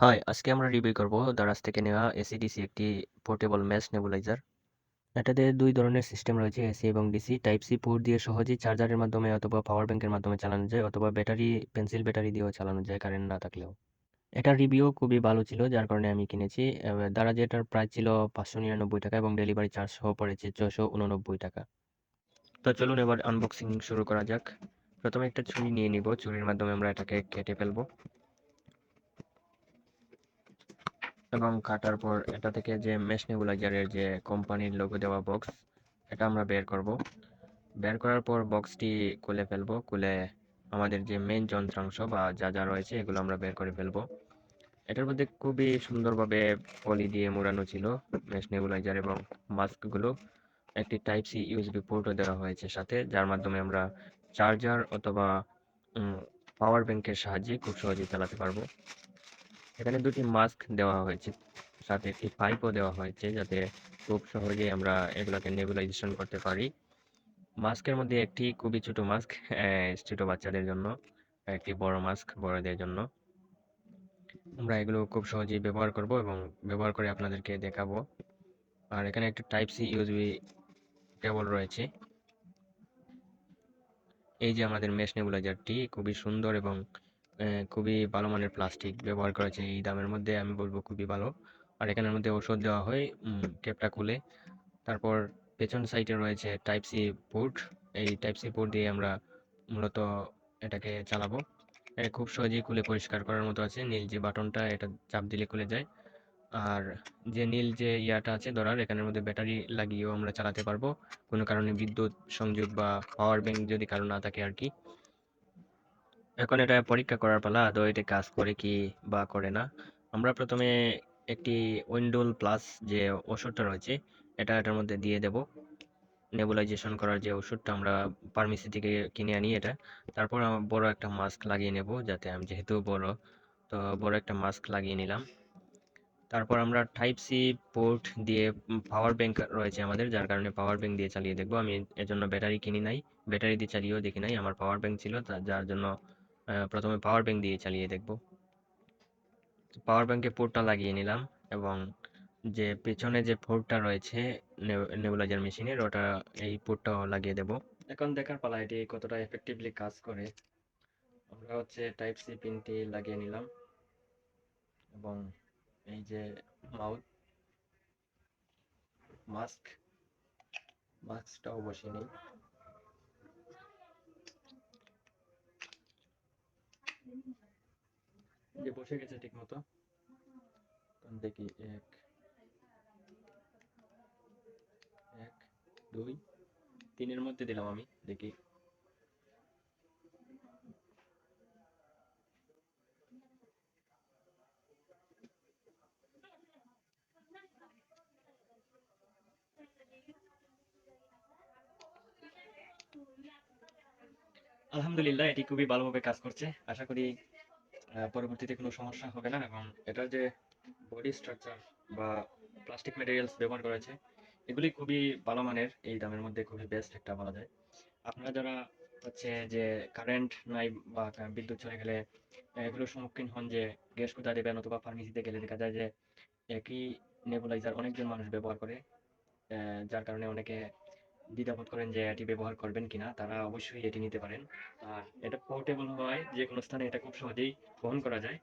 High, আজকে আমরা review করব দারাজ থেকে নেওয়া এসি-ডিসি একটি পোর্টেবল মেশ নেবুলাইজার। এটাতে দুই ধরনের সিস্টেম রয়েছে এসি এবং ডিসি। টাইপ সি পোর্ট দিয়ে সহজেই চার্জারের মাধ্যমে অথবা পাওয়ার ব্যাংকের মাধ্যমে চালানো যায় অথবা ব্যাটারি পেন্সিল ব্যাটারি দিয়েও চালানো যায় কারেন্ট না থাকলেও। এটার রিভিউ খুবই ভালো ছিল যার কারণে আমি কিনেছি। দারাজে এটার প্রাইস ছিল পাঁচশো নিরানব্বই টাকা এবং ডেলিভারি চার্জ সহ পড়েছে ছশো উননব্বই টাকা। তো চলুন এবার আনবক্সিং শুরু করা যাক। প্রথমে একটা ছুরি নিয়ে নিব ছুরির মাধ্যমে আমরা এটাকে কেটে ফেলব। এবং কাটার পর এটা থেকে যে মেশ নেবুলাইজারের যে কোম্পানির লোগো দেওয়া বক্স এটা আমরা বের করব। বের করার পর বক্সটি খুলে ফেলব। খুলে আমাদের যে মেন যন্ত্রাংশ বা যা যা রয়েছে, এগুলো আমরা বের করে ফেলব। এটার মধ্যে খুবই সুন্দরভাবে পলি দিয়ে মোড়ানো ছিল মেশ নেবুলাইজার এবং মাস্কগুলো একটি টাইপ সি ইউএসবি পোর্টও দেওয়া হয়েছে সাথে, যার মাধ্যমে আমরা চার্জার অথবা পাওয়ার ব্যাংকের সাহায্যে খুব সহজেই চালাতে পারব। এখানে দুটি মাস্ক দেওয়া হয়েছে, সাথে একটি পাইপও দেওয়া হয়েছে যাতে খুব সহজেই আমরা এগুলোকে নেবুলাইজেশন করতে পারি। মাস্কের মধ্যে একটি খুবই ছোট মাস্ক ছোট বাচ্চাদের জন্য, একটি বড় মাস্ক বড়দের জন্য। আমরা এগুলো খুব সহজেই ব্যবহার করব এবং ব্যবহার করে আপনাদেরকে দেখাবো। আর এখানে একটা টাইপ সি ইউএসবি কেবল রয়েছে। এই যে আমাদের মেশ নেবুলাইজারটি খুবই সুন্দর এবং খুবই ভালো মানের প্লাস্টিক ব্যবহার করেছে। এই দামের মধ্যে আমি বলব খুবই ভালো। আর এখানের মধ্যে ওষুধ দেওয়া হয় ক্যাপটা খুলে। তারপর পেছন সাইডে রয়েছে টাইপ সি পোর্ট এই টাইপ সি পোর্ট দিয়ে আমরা মূলত এটাকে চালাবো। এটা খুব সহজেই খুলে পরিষ্কার করার মতো আছে। নীল যে বাটনটা, এটা চাপ দিলে খুলে যায়। আর যে নীল যে ইয়াটা আছে ধরার, এখানের মধ্যে ব্যাটারি লাগিয়েও আমরা চালাতে পারব। কোনো কারণে বিদ্যুৎ সংযোগ বা পাওয়ার ব্যাংক যদি কারও না থাকে আর কি। এখন এটা পরীক্ষা করার পালা আদৌ এটা কাজ করে কি বা করে না। আমরা প্রথমে একটি উইন্ডোল প্লাস যে ওষুধটা রয়েছে, এটা এটার মধ্যে দিয়ে দেব। নেবুলাইজেশন করার যে ওষুধটা আমরা ফার্মেসি থেকে কিনে আনি এটা, তারপর বড় একটা মাস্ক লাগিয়ে নেব যাতে আমি যেহেতু বড়, তো বড় একটা মাস্ক লাগিয়ে নিলাম। তারপর আমরা টাইপ সি পোর্ট দিয়ে পাওয়ার ব্যাংক রয়েছে আমাদের, যার কারণে পাওয়ার ব্যাংক দিয়ে চালিয়ে দেখব। আমি এর জন্য ব্যাটারি কিনি নাই ব্যাটারি দিয়ে চালিয়েও দেখি নাই, আমার পাওয়ার ব্যাংক ছিল যার জন্য প্রথমে পাওয়ার ব্যাংক দিয়ে চালিয়ে দেখব। পাওয়ার ব্যাংকে পোর্টটা লাগিয়ে নিলাম এবং যে পেছনে যে পোর্টটা রয়েছে নেবুলাইজার মেশিনের ওটা এই পোর্টটাও লাগিয়ে দেব। এখন দেখার পালা এটি কতটা এফেক্টিভলি কাজ করে। আমরা হচ্ছে টাইপ সি পিনটি লাগিয়ে নিলাম এবং এই যে মাউথ মাস্ক মাস্কটাও বসিয়ে নিই। যে বসে গেছে ঠিক মতো দেখি এক এক দুই তিনের মধ্যে দিলাম আমি দেখি। আলহামদুলিল্লাহ, এটি খুবই ভালোভাবে কাজ করছে। আশা করি পরবর্তীতে কোনো সমস্যা হবে না এবং এটার যে বডি স্ট্রাকচার বা প্লাস্টিক ম্যাটেরিয়ালস ব্যবহার করেছে এগুলি খুবই ভালো মানের, এই দামের মধ্যে খুবই বেস্ট একটা বলা যায়। আপনারা যারা হচ্ছে যে কারেন্ট নাই বা বিদ্যুৎ চলে গেলে এগুলোর সম্মুখীন হন যে গ্যাস কোথায় দেবেন অথবা ফার্মেসিতে গেলে দেখা যায় যে একই নেবুলাইজার অনেকজন মানুষ ব্যবহার করে যার কারণে অনেকে দ্বিধাবোধ করেন যে এটি ব্যবহার করবেন কিনা, তারা অবশ্যই এটি নিতে পারেন। আর এটা পোর্টেবল হয় যে কোনো স্থানে এটা খুব সহজেই বহন করা যায়।